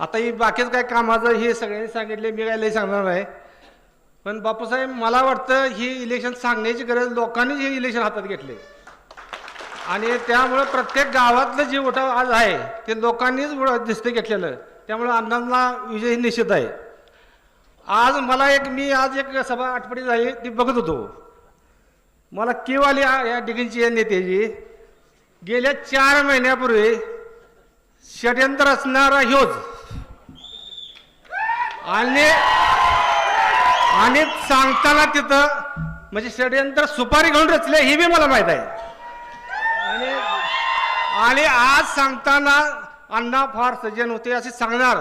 आता ही बाकीच काय कामाचं हे सगळ्यांनी सांगितले मी काय लई सांगणार नाही. पण बापूसाहेब मला वाटतं ही इलेक्शन सांगण्याची गरज लोकांनीच हे इलेक्शन हातात घेतले. आणि त्यामुळं प्रत्येक गावातलं जे उठाव आज आहे ते लोकांनीच दिसते घेतलेलं. त्यामुळं अण्णांना विजय निश्चित आहे. आज मला एक मी आज एक सभा आठवडी झाली ती बघत होतो. मला केव आली या या डिग्रीची या नेत्याची. गेल्या चार महिन्यापूर्वी षड्यंत्र असणारा ह्योच आणि आणि सांगताना तिथं म्हणजे षडयंत्र सुपारी घेऊन रचले हे बी मला माहीत आहे. आणि आणि आज सांगताना अण्णा फार सज्जन होते असे सांगणार.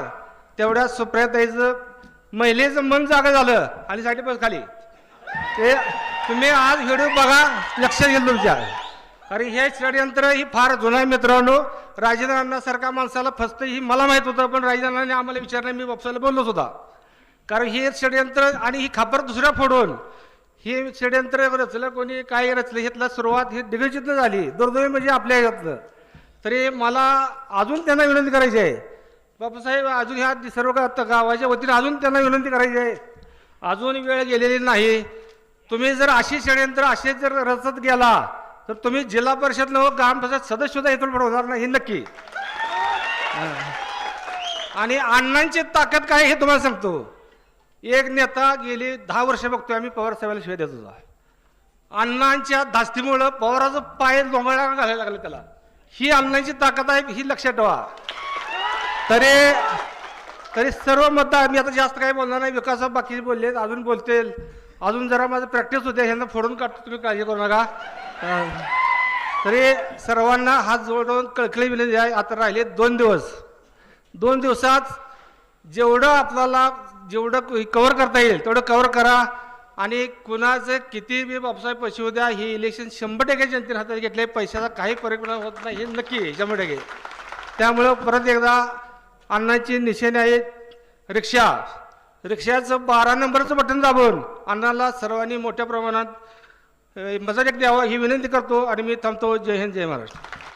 तेवढ्या सुप्रियाताईचं महिलेचं मन जागं झालं आणि साठी बस खाली. ते तुम्ही आज व्हिडिओ बघा लक्ष घेईल तुमच्या. अरे हे षडयंत्र ही फार जुनं आहे मित्रांनो. राजेंद्र माणसाला फसतं ही मला माहीत होतं पण राजेंद्रांनी आम्हाला विचारलं मी बापसाला बोललोच होता कारण हे षडयंत्र आणि ही खापर दुसऱ्या फोडून हे षडयंत्र रचलं कोणी काय रचलं ह्यातला सुरुवात ही दिग्गजितनं झाली. दुर्दैवी म्हणजे आपल्या ह्यातलं तरी मला अजून त्यांना विनंती करायची आहे. बापूसाहेब अजून ह्या सर्व गावाच्या वतीने अजून त्यांना विनंती करायची आहे. अजून वेळ गेलेली नाही. तुम्ही जर अशी षडयंत्र असे जर रचत गेला तर तुम्ही जिल्हा परिषद व हो, ग्रामपंचायत सदस्य सुद्धा इथून होणार नाही हे नक्की. आणि अण्णांची ताकद काय हे तुम्हाला सांगतो. एक नेता गेली दहा वर्ष बघतोय आम्ही पवार साहेबाला शिवाय देत होता. अण्णांच्या धास्तीमुळं पवाराचं पाय लोंगळा घालायला लागलं त्याला. ही अण्णांची ताकद आहे ही लक्षात ठेवा. तरी तरी सर्व मतदार मी आता जास्त काही बोलणार नाही विकास बाकी बोलले अजून बोलतील. अजून जरा माझं प्रॅक्टिस होते ह्यांना फोडून काढतो तुम्ही काळजी करू नका. तरी सर्वांना हात जोडून कळकळी विनंती आहे आता राहिले दोन दिवस. दोन दिवसात जेवढं आपल्याला जेवढं कव्हर करता येईल तेवढं कवर करा. आणि कुणाचं किती बी बापसाहेब पैसे होऊ द्या हे इलेक्शन शंभर टक्के जनतेने हातात घेतले पैशाचा काही परिणाम होत नाही हे नक्की आहे, शंभर टक्के. त्यामुळं परत एकदा अण्णाची निशाणी आहे रिक्षा. रिक्षाचं बारा नंबरचं बटन दाबून अण्णाला सर्वांनी मोठ्या प्रमाणात मजा एक द्यावा ही विनंती करतो आणि मी थांबतो. जय हिंद जय महाराष्ट्र.